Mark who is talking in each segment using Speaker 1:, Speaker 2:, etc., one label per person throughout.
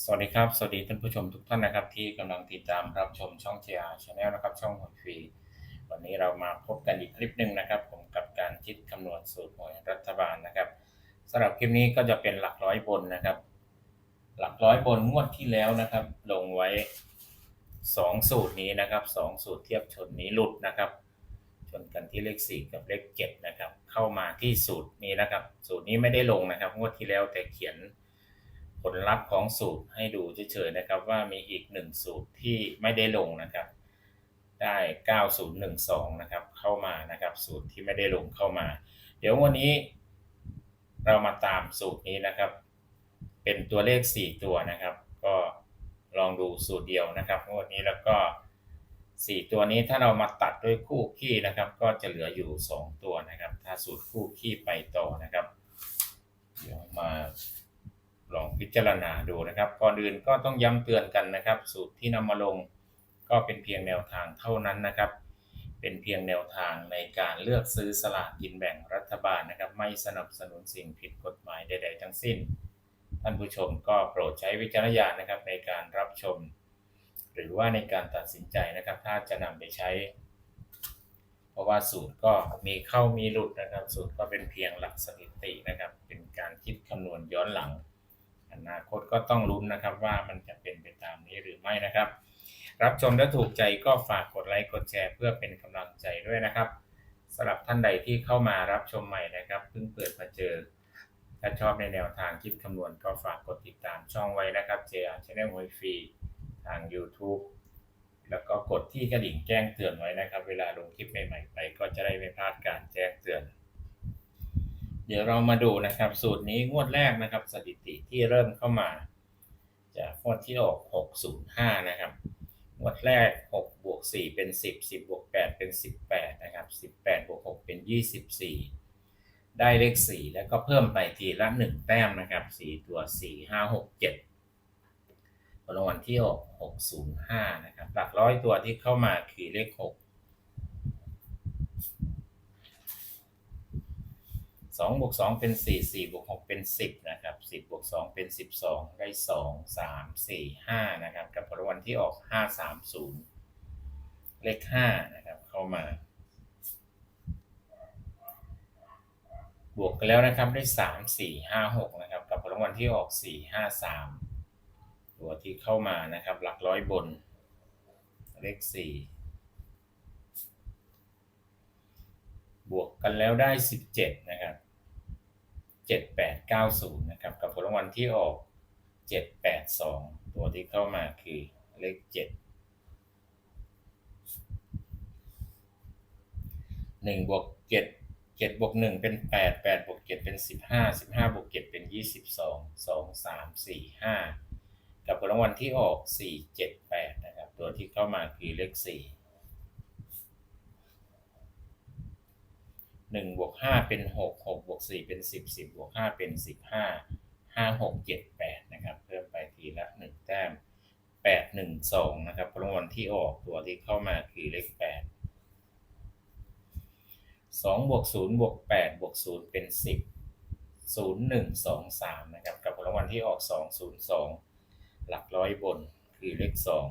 Speaker 1: สวัสดีครับ สวัสดีท่านผู้ชมทุกท่านนะครับ ที่กำลังติดตามรับชมช่อง JR Channel นะครับ ช่องหวยฟรีวันนี้เรามาพบกันอีกคลิปหนึ่งนะครับ ผมกับการคิดคำนวณสูตรหวยรัฐบาลนะครับสำหรับคลิปนี้ก็จะเป็นหลักร้อยบนนะครับ หลักร้อยบนงวดที่แล้วนะครับ ลงไว้สองสูตรนี้นะครับสองสูตรเทียบชนนี้หลุดนะครับ ชนกันที่เลขสี่กับเลขเจ็ดนะครับ เข้ามาที่สูตรนี้นะครับ สูตรนี้ไม่ได้ลงนะครับ งวดที่แล้วแต่เขียน ผลลัพธ์ของสูตรให้ดูเฉยๆนะครับ ว่ามีอีกหนึ่งสูตรที่ไม่ได้ลงนะครับ ได้ 9012 นะครับเข้ามานะครับ สูตรที่ไม่ได้ลงเข้ามา เดี๋ยววันนี้เรามาตามสูตรนี้นะครับ เป็นตัวเลข 4 ตัวนะครับ ก็ลองดูสูตรเดียวนะครับงวดนี้แล้วก็ 4 ตัวนี้ถ้าเรามาตัดด้วยคู่ขี้นะครับ ก็จะเหลืออยู่ 2 ตัวนะครับ ถ้าสูตรคู่ขี้ไปต่อนะครับ เดี๋ยวมา ลองพิจารณาดูนะครับ ก่อนอื่นก็ต้องย้ำเตือนกันนะครับ สูตรที่นำมาลงก็เป็นเพียงแนวทางเท่านั้นนะครับ เป็นเพียงแนวทางในการเลือกซื้อสลากกินแบ่งรัฐบาลนะครับ ไม่สนับสนุนสิ่งผิดกฎหมายใด ๆ ทั้งสิ้น ท่านผู้ชมก็โปรดใช้วิจารณญาณนะครับในการรับชม หรือว่าในการตัดสินใจนะครับ ถ้าจะนำไปใช้ เพราะว่าสูตรก็มีเข้ามีหลุดนะครับ สูตรก็เป็นเพียงหลักสถิตินะครับ เป็นการคิดคำนวณย้อนหลัง นาคตก็ต้องลุ้นนะครับว่ามันจะเป็นไปตามนี้หรือไม่นะครับ รับชมและถูกใจก็ฝากกดไลค์กดแชร์ เพื่อเป็นกำลังใจด้วยนะครับสำหรับท่านใดที่เข้ามารับชมใหม่นะครับเพิ่งเปิดมาเจอ ถ้าชอบในแนวทางคิดคำนวณก็ฝากกดติดตามช่องไว้นะครับ JR Channel หวยฟรีทาง YouTube แล้วก็กดที่กระดิ่งแจ้งเตือนไว้นะครับ เวลาลงคลิปใหม่ๆไปก็จะได้ไม่พลาดการแจ้งเตือน เดี๋ยวเรามาดูนะครับ สูตรนี้งวดแรกนะครับ สถิติที่เริ่มเข้ามา จากงวดที่ออก 605 นะครับ งวดแรก 6 บวก 4 เป็น 10 10 บวก 8 เป็น 18 นะครับ 18 บวก 6 เป็น 24 ได้เลข 4 แล้วก็เพิ่มไปทีละ 1 แต้มนะครับ 4 ตัว 4 5 6 7รางวัลที่ออก 605 นะครับ หลักร้อยตัวที่เข้ามาคือเลข 6 สองบวกสองเป็นสี่สี่บวกหกเป็นสิบนะครับสิบบวกสองเป็นสิบสองได้สองสามสี่ห้านะครับ กับรางวัลที่ออกห้าสามศูนย์เลขห้านะครับ เข้ามา บวกกันแล้วนะครับ ได้สามสี่ห้าหกนะครับ กับรางวัลที่ออกสี่ห้าสามตัวที่เข้ามานะครับ หลักร้อยบน เลขสี่บวกกันแล้วได้ 17 นะครับ 7890 นะครับ กับผลรางวัลที่ออก 782 ตัวที่เข้ามาคือเลข 7 1บวก7 7บวก1เป็น 8 8บวก7เป็น 15 15บวก7เป็น 22 2 3 4 5 กับผลรางวัลที่ออก 478 นะครับ ตัวที่เข้ามาคือเลข4หนึ่งบวกห้าเป็นหกหกบวก สี่เป็นสิบสิบบวกห้าเป็นสิบห้าห้าหกเจ็ดแปดนะครับ เพิ่มไปทีละหนึ่งแต้มแปดหนึ่งสองนะครับรางวัลที่ออกตัวที่เข้ามาคือเลขแปดสองบวกศูนย์บวกแปดบวกศูนย์เป็นสิบศูนย์หนึ่งสองสามนะครับ กับรางวัลที่ออกสองศูนย์สองหลักร้อยบนคือเลขสอง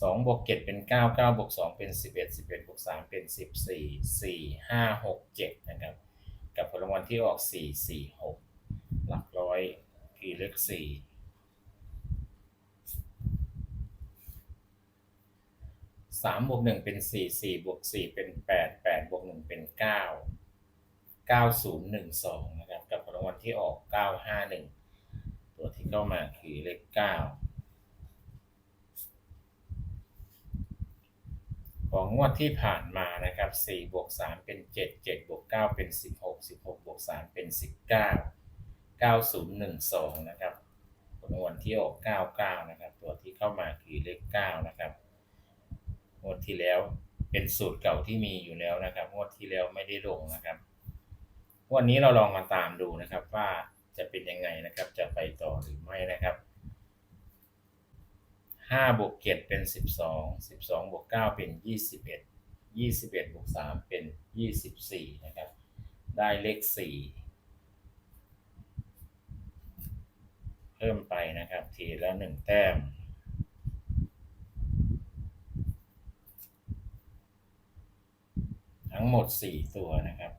Speaker 1: สองบวกเจ็ดเป็นเก้าเก้าบวกสองเป็นสิบเอ็ดสิบเอ็ดบวกสามเป็นสิบสี่สี่ห้าหกเจ็ดนะครับ กับผลรางวัลที่ออกสี่สี่หกหลักร้อยคือเลขสี่สามบวกหนึ่งเป็นสี่สี่บวกสี่เป็นแปดแปดบวกหนึ่งเป็นเก้าเก้าศูนย์หนึ่งสองนะครับ กับผลรางวัลที่ออกเก้าห้าหนึ่งตัวที่เข้ามาคือเลขเก้า ของงวดที่ผ่านมานะครับ4บวก3เป็น 7 7บวก9เป็น 16 16บวก3เป็น 19 9012 นะครับผลรางวัลที่ออก99 นะครับ ตัวที่เข้ามาคือเลข 9 นะครับ งวดที่แล้วเป็นสูตรเก่าที่มีอยู่แล้วนะครับ งวดที่แล้วไม่ได้ลงนะครับ วันนี้เราลองมาตามดูนะครับว่าจะเป็นยังไงนะครับ จะไปต่อหรือไม่นะครับ 5บวก7เป็น 12 12บวก9เป็น 21 21บวก3เป็น 24 นะครับ ได้เลข 4 เพิ่มไปนะครับ ทีละ1แต้ม ทั้งหมด 4 ตัวนะครับ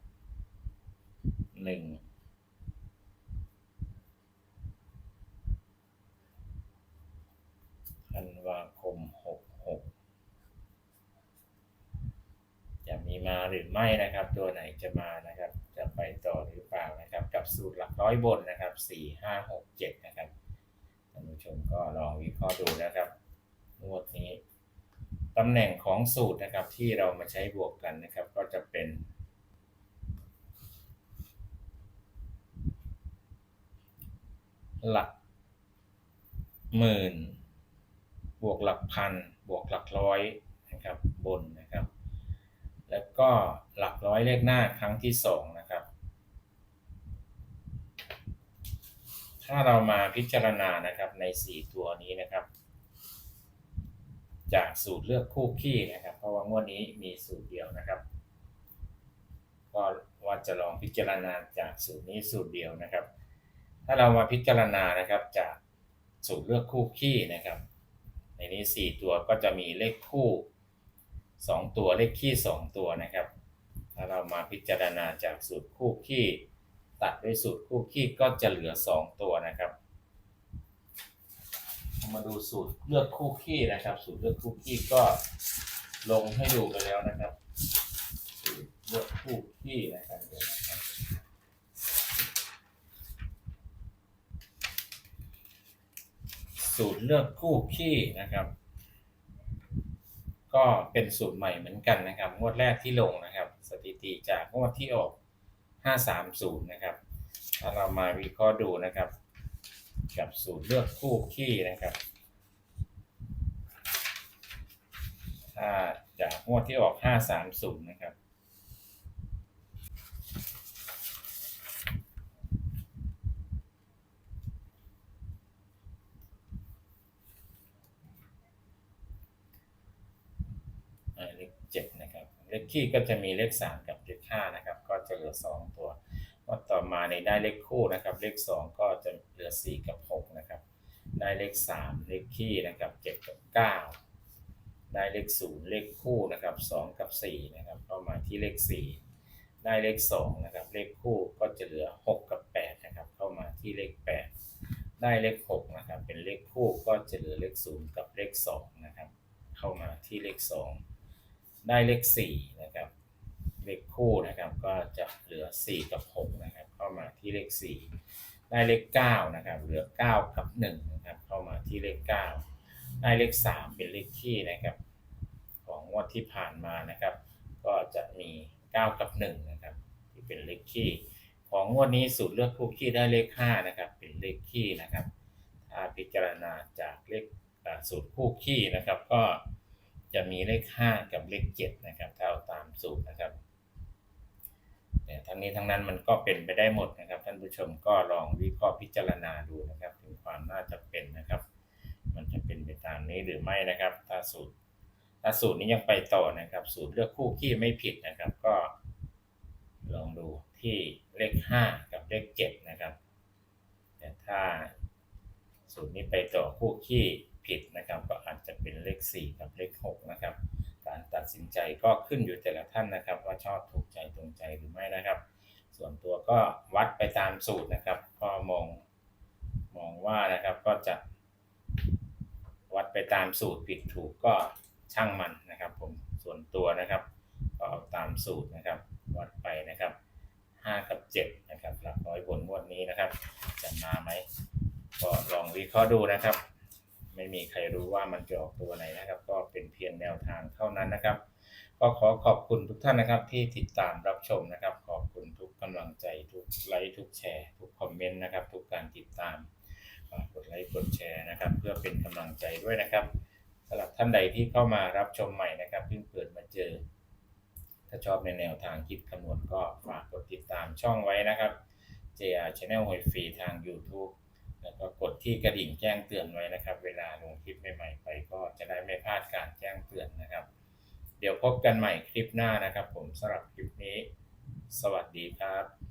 Speaker 1: 1 ธันวาคมหกหกจะมีมาหรือไม่นะครับ ตัวไหนจะมานะครับ จะไปต่อหรือเปล่านะครับ กับสูตรหลักร้อยบนนะครับสี่ห้าหกเจ็ดนะครับท่านผู้ชมก็ลองวิเคราะห์ดูนะครับงวดนี้ตำแหน่งของสูตรนะครับที่เรามาใช้บวกกันนะครับ ก็จะเป็นหลักหมื่น บวกหลักพัน บวกหลักร้อยนะครับบนนะครับ แล้วก็หลักร้อยเลขหน้าครั้งที่สองนะครับ ถ้าเรามาพิจารณานะครับใน 4 ตัวนี้นะครับ จากสูตรเลือกคู่ขี้นะครับ เพราะว่างวดนี้มีสูตรเดียวนะครับ ก็ว่าจะลองพิจารณาจากสูตรนี้สูตรเดียวนะครับ ถ้าเรามาพิจารณานะครับจากสูตรเลือกคู่ขี้นะครับ ในนี้ 4 ตัวก็จะมีเลขคู่ 2 ตัวเลขขี้ 2 ตัวนะครับ ถ้าเรามาพิจารณาจากสูตรคู่ขี้ตัดด้วยสูตรคู่ขี้ก็จะเหลือ 2 ตัวนะครับ มาดูสูตรเลือกคู่ขี้นะครับ สูตรเลือกคู่ขี้ก็ลงให้ดูไปแล้วนะครับ สูตรเลือกคู่ขี้นะครับเดี๋ยวนะครับ สูตรเลือกคู่ขี้นะครับ ก็เป็นสูตรใหม่เหมือนกันนะครับ งวดแรกที่ลงนะครับ สถิติจากงวดที่ออก 530 นะครับถ้าเรามาวิเคราะห์ดูนะครับ กับสูตรเลือกคู่ขี้นะครับ ถ้าจากงวดที่ออก 530 นะครับ 7นะครับเลขคี่ก็จะมีเลข 3 กับเลข5นะครับก็จะเหลือ 2 ตัวว่าต่อมาในได้เลขคู่นะครับเลข 2 ก็จะเหลือ 4 กับ 6 นะครับ ได้เลข 3 เลขคี่นะครับ7กับ 9 ได้เลข 0 เลขคู่นะครับ 2 กับ 4 นะครับเข้ามาที่เลข 4 ได้เลข 2 นะครับ เลขคู่ก็จะเหลือ 6 กับ 8 นะครับ เข้ามาที่เลข 8 ได้เลข 6 นะครับ เป็นเลขคู่ก็จะเหลือเลข 0 กับเลข 2 นะครับ เข้ามาที่เลข 2 ได้เลข4นะครับเลขคู่นะครับก็จะเหลือ 4 กับ6นะครับเข้ามาที่เลข 4 ได้เลข9นะครับเหลือ 9 กับ1นะครับเข้ามาที่เลข 9 ได้เลข 3 เป็นเลขขี้นะครับของงวดที่ผ่านมานะครับ ก็จะมี 9 กับ1นะครับที่เป็นเลขขี้ของงวดนี้สูตรเลือกคู่ขี้ได้เลข5นะครับเป็นเลขขี้นะครับถ้าพิจารณาจากเลขสูตรคู่ขี้นะครับก็ จะมีเลข 5 กับเลข 7 นะครับถ้าเอาตามสูตรนะครับแต่ทั้งนี้ทั้งนั้นมันก็เป็นไปได้หมดนะครับ ท่านผู้ชมก็ลองวิเคราะห์พิจารณาดูนะครับ ถึงความน่าจะเป็นนะครับ มันจะเป็นไปตามนี้หรือไม่นะครับ ถ้าสูตรถ้าสูตรนี้ยังไปต่อนะครับ สูตรเลือกคู่ขี้ไม่ผิดนะครับ ก็ลองดูที่เลข 5 กับเลข 7 นะครับ แต่ถ้าสูตรนี้ไปต่อคู่ขี้ ผิดนะครับ ก็อาจจะเป็นเลข 4 กับเลข 6 นะครับ การตัดสินใจก็ขึ้นอยู่แต่ละท่านนะครับ ว่าชอบถูกใจตรงใจหรือไม่นะครับ ส่วนตัวก็วัดไปตามสูตรนะครับ ก็มองมองว่านะครับก็จะ วัดไปตามสูตรผิดถูกก็ช่างมันนะครับ ผมส่วนตัวนะครับก็เอาตามสูตรนะครับ วัดไปนะครับ 5 กับ 7 นะครับหลักร้อยบนงวดนี้นะครับ จะมาไหมก็ลองวิเคราะห์ดูนะครับ ไม่มีใครรู้ว่ามันจะออกตัวไหนนะครับ ก็เป็นเพียงแนวทางเท่านั้นนะครับ ก็ขอขอบคุณทุกท่านนะครับ ที่ติดตามรับชมนะครับ ขอบคุณทุกกำลังใจทุกไลค์ทุกแชร์ทุกคอมเมนต์นะครับ ทุกการติดตามกดไลค์กดแชร์นะครับ เพื่อเป็นกำลังใจด้วยนะครับสำหรับท่านใดที่เข้ามารับชมใหม่นะครับเพิ่งเปิดมาเจอ ถ้าชอบในแนวทางคิดคำนวณก็ฝากกดติดตามช่องไว้นะครับ JR Channel หวยฟรีทาง YouTube แล้วก็กดที่กระดิ่งแจ้งเตือนไว้นะครับ เวลาลงคลิปใหม่ๆไป ก็จะได้ไม่พลาดการแจ้งเตือนนะครับ เดี๋ยวพบกันใหม่คลิปหน้านะครับ ผมสำหรับคลิปนี้ สวัสดีครับ